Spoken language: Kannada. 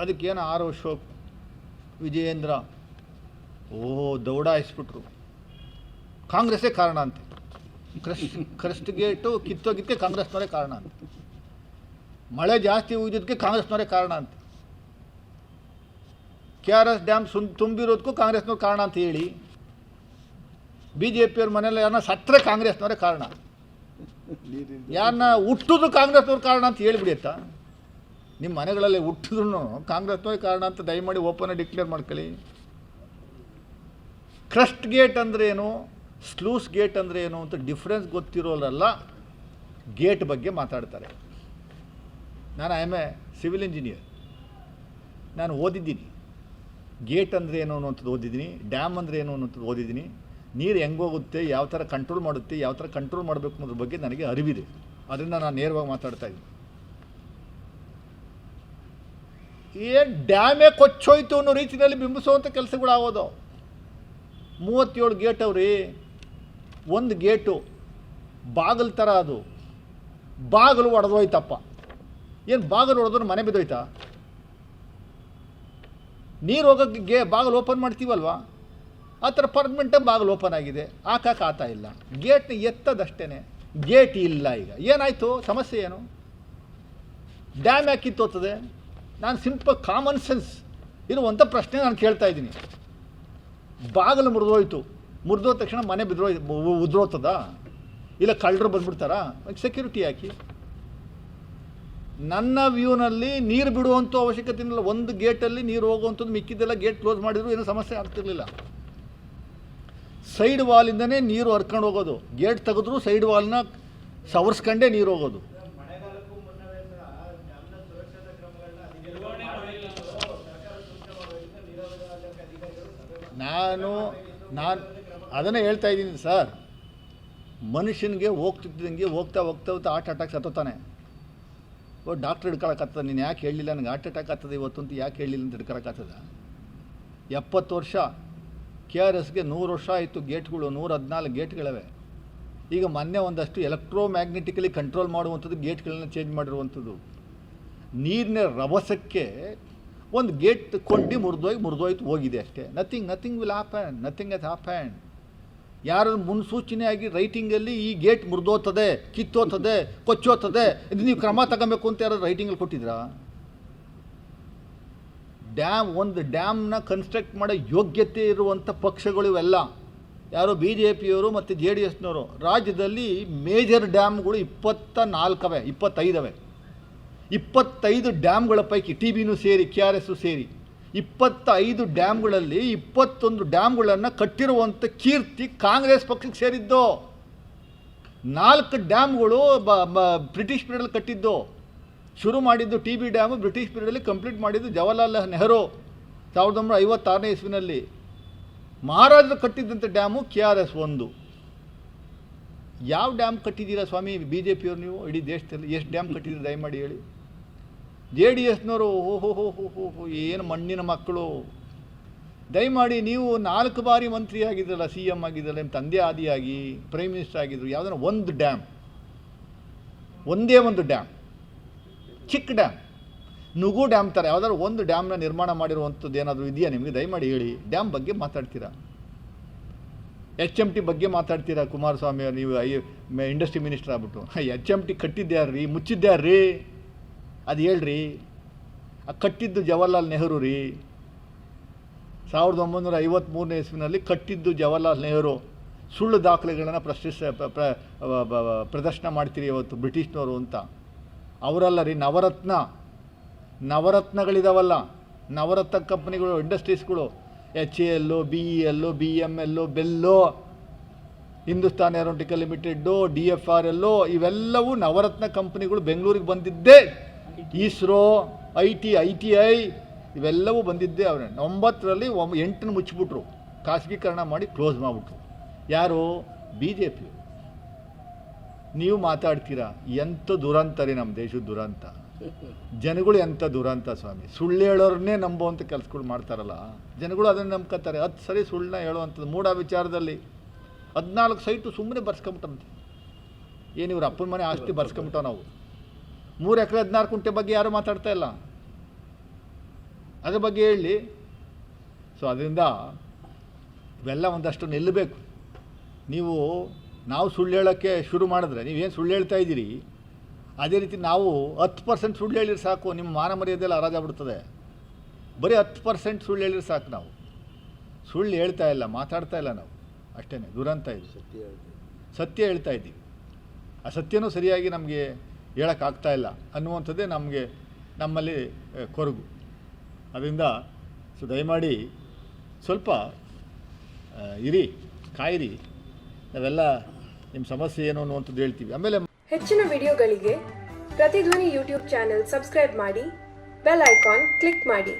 ಅದಕ್ಕೇನು ಆರ್ ಅಶೋಕ್, ವಿಜಯೇಂದ್ರ ಓ ದೌಡಾಯಿಸ್ಬಿಟ್ರು ಕಾಂಗ್ರೆಸ್ಸೇ ಕಾರಣ ಅಂತೆ. ಕ್ರಸ್ಟ್ ಕ್ರಸ್ಟ್ ಗೇಟು ಕಿತ್ತೋಗಿದ್ದಕ್ಕೆ ಕಾಂಗ್ರೆಸ್ನವರೇ ಕಾರಣ ಅಂತೆ. ಮಳೆ ಜಾಸ್ತಿ ಉಗಿದಕ್ಕೆ ಕಾಂಗ್ರೆಸ್ನವರೇ ಕಾರಣ ಅಂತೆ. ಕೆ ಆರ್ ಎಸ್ ಡ್ಯಾಮ್ ಸುನ್ ತುಂಬಿರೋದಕ್ಕೂ ಕಾಂಗ್ರೆಸ್ನವ್ರು ಕಾರಣ ಅಂತ ಹೇಳಿ ಬಿ ಜೆ ಪಿಯವ್ರ ಮನೇಲಿ ಯಾರನ್ನ ಸತ್ತರೆ ಕಾಂಗ್ರೆಸ್ನವರೇ ಕಾರಣ. ಯಾರನ್ನ ಹುಟ್ಟುದು ಕಾಂಗ್ರೆಸ್ನವ್ರ ಕಾರಣ ಅಂತ ಹೇಳಿಬಿಡಿಯತ್ತ ನಿಮ್ಮ ಮನೆಗಳಲ್ಲಿ ಹುಟ್ಟಿದ್ರು ಕಾಂಗ್ರೆಸ್ನೋ ಕಾರಣ ಅಂತ ದಯಮಾಡಿ ಓಪನ್ ಡಿಕ್ಲೇರ್ ಮಾಡ್ಕೊಳ್ಳಿ. ಕ್ರಸ್ಟ್ ಗೇಟ್ ಅಂದರೆ ಏನು? ಸ್ಲೂಸ್ ಗೇಟ್ ಅಂದರೆ ಏನು ಅಂತ ಡಿಫ್ರೆನ್ಸ್ ಗೊತ್ತಿರೋಲ್ಲ ಗೇಟ್ ಬಗ್ಗೆ ಮಾತಾಡ್ತಾರೆ. ನಾನು I am a civil engineer ನಾನು ಓದಿದ್ದೀನಿ. ಗೇಟ್ ಅಂದರೆ ಏನು ಅನ್ನೋಂಥದ್ದು ಓದಿದ್ದೀನಿ. ಡ್ಯಾಮ್ ಅಂದರೆ ಏನು ಅನ್ನೋಂಥದ್ದು ಓದಿದ್ದೀನಿ. ನೀರು ಹೆಂಗೋಗುತ್ತೆ ಯಾವ ಥರ ಕಂಟ್ರೋಲ್ ಮಾಡುತ್ತೆ, ಯಾವ ಥರ ಕಂಟ್ರೋಲ್ ಮಾಡಬೇಕು ಅನ್ನೋದ್ರ ಬಗ್ಗೆ ನನಗೆ ಅರಿವಿದೆ. ಅದರಿಂದ ನಾನು ನೇರವಾಗಿ ಮಾತಾಡ್ತಾ ಇದ್ದೀನಿ. ಏನು ಡ್ಯಾಮೇ ಕೊಚ್ಚೋಯ್ತು ಅನ್ನೋ ರೀತಿಯಲ್ಲಿ ಬಿಂಬಿಸುವಂಥ ಕೆಲಸಗಳಾಗೋದು. ಮೂವತ್ತೇಳು ಗೇಟ್ ಅವ್ರಿ. ಒಂದು ಗೇಟು. ಬಾಗಿಲು ಥರ ಅದು. ಬಾಗಿಲು ಒಡೆದೋಯ್ತಪ್ಪ. ಏನು ಬಾಗಿಲು ಒಡೆದ್ರೆ ಮನೆ ಬಿದ್ದೋಯ್ತಾ? ನೀರು ಹೋಗೋಕ್ಕೆ ಗೇ ಬಾಗಿಲು ಓಪನ್ ಮಾಡ್ತೀವಲ್ವಾ? ಆ ಥರ ಪರ್ಮನೆಂಟಾಗಿ ಬಾಗಿಲು ಓಪನ್ ಆಗಿದೆ. ಹಾಕಕ್ಕೆ ಆತ ಇಲ್ಲ. ಗೇಟ್ನ ಎತ್ತದಷ್ಟೇ ಗೇಟ್ ಇಲ್ಲ ಈಗ. ಏನಾಯಿತು? ಸಮಸ್ಯೆ ಏನು? ಡ್ಯಾಮ್ ಯಾಕೆ ಕಿತ್ತೋಗ್ತದೆ? ನಾನು ಸಿಂಪಲ್ ಕಾಮನ್ ಸೆನ್ಸ್ ಇರುವಂಥ ಪ್ರಶ್ನೆ ನಾನು ಕೇಳ್ತಾ ಇದ್ದೀನಿ. ಬಾಗಿಲು ಮುರಿದೋಯ್ತು. ಮುರಿದೋದ ತಕ್ಷಣ ಮನೆ ಬಿದ್ರೋ ಉದ್ರೋತದ? ಇಲ್ಲ ಕಳ್ಳರು ಬಂದ್ಬಿಡ್ತಾರಾ? ಸೆಕ್ಯೂರಿಟಿ ಹಾಕಿ ನನ್ನ ವ್ಯೂನಲ್ಲಿ ನೀರು ಬಿಡುವಂಥ ಅವಶ್ಯಕತೆ ಇಲ್ಲ. ಒಂದು ಗೇಟಲ್ಲಿ ನೀರು ಹೋಗುವಂಥದ್ದು ಮಿಕ್ಕಿದ್ದೆಲ್ಲ ಗೇಟ್ ಕ್ಲೋಸ್ ಮಾಡಿದ್ರು ಏನೂ ಸಮಸ್ಯೆ ಆಗ್ತಿರ್ಲಿಲ್ಲ. ಸೈಡ್ ವಾಲಿಂದನೇ ನೀರು ಹರ್ಕೊಂಡು ಹೋಗೋದು. ಗೇಟ್ ತೆಗೆದ್ರು ಸೈಡ್ ವಾಲ್ನ ಸವರ್ಸ್ಕೊಂಡೇ ನೀರು ಹೋಗೋದು. ನಾನು ನಾನು ಅದನ್ನೇ ಹೇಳ್ತಾ ಇದ್ದೀನಿ ಸರ್. ಮನುಷ್ಯನಿಗೆ ಹೋಗ್ತಿದ್ದಂಗೆ ಹೋಗ್ತಾ ಹೋಗ್ತಾ ಹೋಗ್ತಾ ಹಾರ್ಟ್ ಅಟ್ಯಾಕ್ ಸತ್ತೋತಾನೆ ಓ ಡಾಕ್ಟ್ರ್ ಹಿಡ್ಕೊಳಕತ್ತದ ನೀನು ಯಾಕೆ ಹೇಳಲಿಲ್ಲ? ನನಗೆ ಹಾರ್ಟ್ ಅಟ್ಯಾಕ್ ಆಗ್ತದೆ ಇವತ್ತು ಅಂತ ಯಾಕೆ ಹೇಳಲಿಲ್ಲ ಅಂತ ಹಿಡ್ಕೊಳಕತ್ತದ ಎಪ್ಪತ್ತು ವರ್ಷ. ಕೆ ಆರ್ ಎಸ್ಗೆ ನೂರು ವರ್ಷ ಆಯಿತು ಗೇಟ್ಗಳು ನೂರ ಹದಿನಾಲ್ಕು ಗೇಟ್ಗಳಿವೆ. ಈಗ ಮೊನ್ನೆ ಒಂದಷ್ಟು ಎಲೆಕ್ಟ್ರೋ ಮ್ಯಾಗ್ನೆಟಿಕಲಿ ಕಂಟ್ರೋಲ್ ಮಾಡುವಂಥದ್ದು ಗೇಟ್ಗಳನ್ನ ಚೇಂಜ್ ಮಾಡಿರುವಂಥದ್ದು. ನೀರಿನ ರಭಸಕ್ಕೆ ಒಂದು ಗೇಟ್ ಕೊಂಡಿ ಮುರಿದೋಗಿ ಮುರಿದೋಯ್ತು ಹೋಗಿದೆ ಅಷ್ಟೇ. Nothing nothing will happen nothing it happen ಯಾರು ಮುನ್ಸೂಚನೆಯಾಗಿ ರೈಟಿಂಗಲ್ಲಿ ಈ ಗೇಟ್ ಮುರಿದೋತದೆ, ಕಿತ್ತೋತದೆ, ಕೊಚ್ಚೋತದೆ, ಇದು ನೀವು ಕ್ರಮ ತಗೋಬೇಕು ಅಂತ ಯಾರು ರೈಟಿಂಗಲ್ಲಿ ಕೊಟ್ಟಿದ್ರಾ? ಡ್ಯಾಮ್ ಒಂದು ಡ್ಯಾಮ್ನ ಕನ್ಸ್ಟ್ರಕ್ಟ್ ಮಾಡೋ ಯೋಗ್ಯತೆ ಇರುವಂಥ ಪಕ್ಷಗಳು ಇವೆಲ್ಲ. ಯಾರು ಬಿ ಜೆ ಪಿಯವರು ಮತ್ತು ಜೆ ಡಿ ಎಸ್ನವರು ರಾಜ್ಯದಲ್ಲಿ ಮೇಜರ್ ಡ್ಯಾಮ್ಗಳು ಇಪ್ಪತ್ತ ನಾಲ್ಕವೆ, ಇಪ್ಪತ್ತೈದವೆ. ಇಪ್ಪತ್ತೈದು ಡ್ಯಾಮ್ಗಳ ಪೈಕಿ ಟಿ ಬಿನೂ ಸೇರಿ, ಕೆ ಆರ್ ಎಸ್ಸು ಸೇರಿ, ಇಪ್ಪತ್ತೈದು ಡ್ಯಾಮ್ಗಳಲ್ಲಿ ಇಪ್ಪತ್ತೊಂದು ಡ್ಯಾಮ್ಗಳನ್ನು ಕಟ್ಟಿರುವಂಥ ಕೀರ್ತಿ ಕಾಂಗ್ರೆಸ್ ಪಕ್ಷಕ್ಕೆ ಸೇರಿದ್ದು. ನಾಲ್ಕು ಡ್ಯಾಮ್ಗಳು ಬ ಬ್ರಿಟಿಷ್ ಪೀರಿಯಡಲ್ಲಿ ಕಟ್ಟಿದ್ದು. ಶುರು ಮಾಡಿದ್ದು ಟಿ ಬಿ ಡ್ಯಾಮು, ಬ್ರಿಟಿಷ್ ಪೀರಿಯಡಲ್ಲಿ ಕಂಪ್ಲೀಟ್ ಮಾಡಿದ್ದು ಜವಾಹರ್ಲಾಲ್ ನೆಹರು. ಸಾವಿರದ ಒಂಬೈನೂರ ಐವತ್ತಾರನೇ ಇಸ್ವಿನಲ್ಲಿ ಮಹಾರಾಜರು ಕಟ್ಟಿದ್ದಂಥ ಡ್ಯಾಮು ಕೆ ಆರ್ ಎಸ್ ಒಂದು. ಯಾವ ಡ್ಯಾಮ್ ಕಟ್ಟಿದ್ದೀರಾ ಸ್ವಾಮಿ? ಬಿ ಜೆ ಪಿಯವ್ರು ನೀವು? ಇಡೀ ದೇಶದಲ್ಲಿ ಎಷ್ಟು ಡ್ಯಾಮ್ ಕಟ್ಟಿದ್ದೀರಿ ದಯಮಾಡಿ ಹೇಳಿ. ಜೆ ಡಿ ಎಸ್ನವರು ಓಹೋ ಹೋ ಹೋ ಹೋ ಹೋ ಏನು ಮಣ್ಣಿನ ಮಕ್ಕಳು. ದಯಮಾಡಿ ನೀವು ನಾಲ್ಕು ಬಾರಿ ಮಂತ್ರಿ ಆಗಿದ್ರಲ್ಲ, ಸಿ ಎಂ ಆಗಿದ್ರಲ್ಲ, ನಿಮ್ಮ ತಂದೆ ಆದಿಯಾಗಿ ಪ್ರೈಮ್ ಮಿನಿಸ್ಟರ್ ಆಗಿದ್ರು ಯಾವುದನ್ನ ಒಂದು ಡ್ಯಾಮ್. ಒಂದೇ ಒಂದು ಡ್ಯಾಮ್. ಚಿಕ್ಕ ಡ್ಯಾಮ್. ನುಗು ಡ್ಯಾಮ್ ಥರ ಯಾವ್ದಾದ್ರು ಒಂದು ಡ್ಯಾಮ್ನ ನಿರ್ಮಾಣ ಮಾಡಿರುವಂಥದ್ದು ಏನಾದರೂ ಇದೆಯಾ ನಿಮಗೆ? ದಯಮಾಡಿ ಹೇಳಿ. ಡ್ಯಾಮ್ ಬಗ್ಗೆ ಮಾತಾಡ್ತೀರಾ? ಎಚ್ ಎಂ ಟಿ ಬಗ್ಗೆ ಮಾತಾಡ್ತೀರಾ? ಕುಮಾರಸ್ವಾಮಿ ನೀವು ಐ ಇಂಡಸ್ಟ್ರಿ ಮಿನಿಸ್ಟರ್ ಆಗ್ಬಿಟ್ಟು. ಎಚ್ ಎಂ ಟಿ ಕಟ್ಟಿದ್ದ್ಯಾರ್ರೀ ಮುಚ್ಚಿದ್ಯಾರ್ರಿ? ಅದು ಹೇಳ್ರಿ, ಆ ಕಟ್ಟಿದ್ದು ಜವಾಹರ್ಲಾಲ್ ನೆಹರು ರೀ. ಸಾವಿರದ ಒಂಬೈನೂರ ಐವತ್ತ್ಮೂರನೇ ಇಸ್ವಿನಲ್ಲಿ ಕಟ್ಟಿದ್ದು ಜವಾಹರ್ಲಾಲ್ ನೆಹರು. ಸುಳ್ಳು ದಾಖಲೆಗಳನ್ನು ಪ್ರಶ್ನಿಸ ಪ್ರದರ್ಶನ ಮಾಡ್ತೀರಿ ಇವತ್ತು ಬ್ರಿಟಿಷ್ನವರು ಅಂತ. ಅವರಲ್ಲ ರೀ, ನವರತ್ನ. ನವರತ್ನಗಳಿದಾವಲ್ಲ. ನವರತ್ನ ಕಂಪ್ನಿಗಳು, ಇಂಡಸ್ಟ್ರೀಸ್ಗಳು. H A L B E L B M L BEL, Hindustan aeronautical limited, D F R L ಇವೆಲ್ಲವೂ ನವರತ್ನ ಕಂಪ್ನಿಗಳು ಬೆಂಗಳೂರಿಗೆ ಬಂದಿದ್ದೇ. ISRO, I T I T I ಇವೆಲ್ಲವೂ ಬಂದಿದ್ದೇ ಅವರೇ. ಒಂಬತ್ತರಲ್ಲಿ ಒಂಬ ಎಂಟನ್ನು ಮುಚ್ಚಿಬಿಟ್ರು. ಖಾಸಗೀಕರಣ ಮಾಡಿ ಕ್ಲೋಸ್ ಮಾಡಿಬಿಟ್ರು. ಯಾರು? ಬಿ ಜೆ ಪಿ ನೀವು ಮಾತಾಡ್ತೀರಾ? ಎಂಥ ದುರಂತ ರೀ ನಮ್ಮ ದೇಶದ ದುರಂತ. ಜನಗಳು ಎಂಥ ದುರಂತ ಸ್ವಾಮಿ. ಸುಳ್ಳು ಹೇಳೋರನ್ನೇ ನಂಬುವಂಥ ಕೆಲಸಗಳು ಮಾಡ್ತಾರಲ್ಲ. ಜನಗಳು ಅದನ್ನು ನಂಬ್ಕೋತಾರೆ ಹತ್ತು ಸರಿ ಸುಳ್ಳನ್ನ ಹೇಳುವಂಥದ್ದು. ಮೂಢ ವಿಚಾರದಲ್ಲಿ ಹದಿನಾಲ್ಕು ಸೈಟು ಸುಮ್ಮನೆ ಬರ್ಸ್ಕೊಂಬಿಟ್ಟಂತೆ ಏನು ಇವ್ರ ಅಪ್ಪನ ಮನೆ ಆಸ್ತಿ ಬರ್ಸ್ಕೊಂಬಿಟ್ಟವ ನಾವು? ಮೂರು ಎಕರೆ ಹದಿನಾರು ಕುಂಟೆ ಬಗ್ಗೆ ಯಾರು ಮಾತಾಡ್ತಾ ಇಲ್ಲ. ಅದ್ರ ಬಗ್ಗೆ ಹೇಳಿ. ಸೊ ಅದರಿಂದ ಇವೆಲ್ಲ ಒಂದಷ್ಟು ನಿಲ್ಲಬೇಕು. ನೀವು ನಾವು ಸುಳ್ಳು ಹೇಳೋಕ್ಕೆ ಶುರು ಮಾಡಿದ್ರೆ ನೀವೇನು ಸುಳ್ಳು ಹೇಳ್ತಾ ಇದ್ದೀರಿ? ಅದೇ ರೀತಿ ನಾವು ಹತ್ತು ಪರ್ಸೆಂಟ್ ಸುಳ್ಳು ಹೇಳಿದ್ರೆ ಸಾಕು ನಿಮ್ಮ ಮಾನ ಮರ್ಯಾದೆಲ್ಲ ಹರಾಜಾಗ್ಬಿಡ್ತದೆ ಬರೀ ಹತ್ತು ಪರ್ಸೆಂಟ್ ಸುಳ್ಳು ಹೇಳಿದ್ರೆ ಸಾಕು ನಾವು. ಸುಳ್ಳು ಹೇಳ್ತಾ ಇಲ್ಲ ಮಾತಾಡ್ತಾ ಇಲ್ಲ ನಾವು. ಅಷ್ಟೇ ದುರಂತ ಇದು. ಸತ್ಯ ಹೇಳ್ತಾ ಇದ್ದೀವಿ. ಆ ಸತ್ಯನೂ ಸರಿಯಾಗಿ ನಮಗೆ ಹೇಳೋಕ್ಕಾಗ್ತಾ ಇಲ್ಲ ಅನ್ನುವಂಥದ್ದೇ ನಮಗೆ ನಮ್ಮಲ್ಲಿ ಕೊರಗು. ಅದರಿಂದ ಸೊ ದಯಮಾಡಿ ಸ್ವಲ್ಪ ಇರಿ, ಕಾಯಿರಿ. ನಾವೆಲ್ಲ ನಿಮ್ಮ ಸಮಸ್ಯೆ ಏನು ಅನ್ನುವಂಥದ್ದು ಹೇಳ್ತೀವಿ. ಆಮೇಲೆ ಹೆಚ್ಚಿನ ವಿಡಿಯೋಗಳಿಗೆ ಪ್ರತಿಧ್ವನಿ ಯೂಟ್ಯೂಬ್ ಚಾನೆಲ್ ಸಬ್ಸ್ಕ್ರೈಬ್ ಮಾಡಿ, ಬೆಲ್ ಐಕಾನ್ ಕ್ಲಿಕ್ ಮಾಡಿ.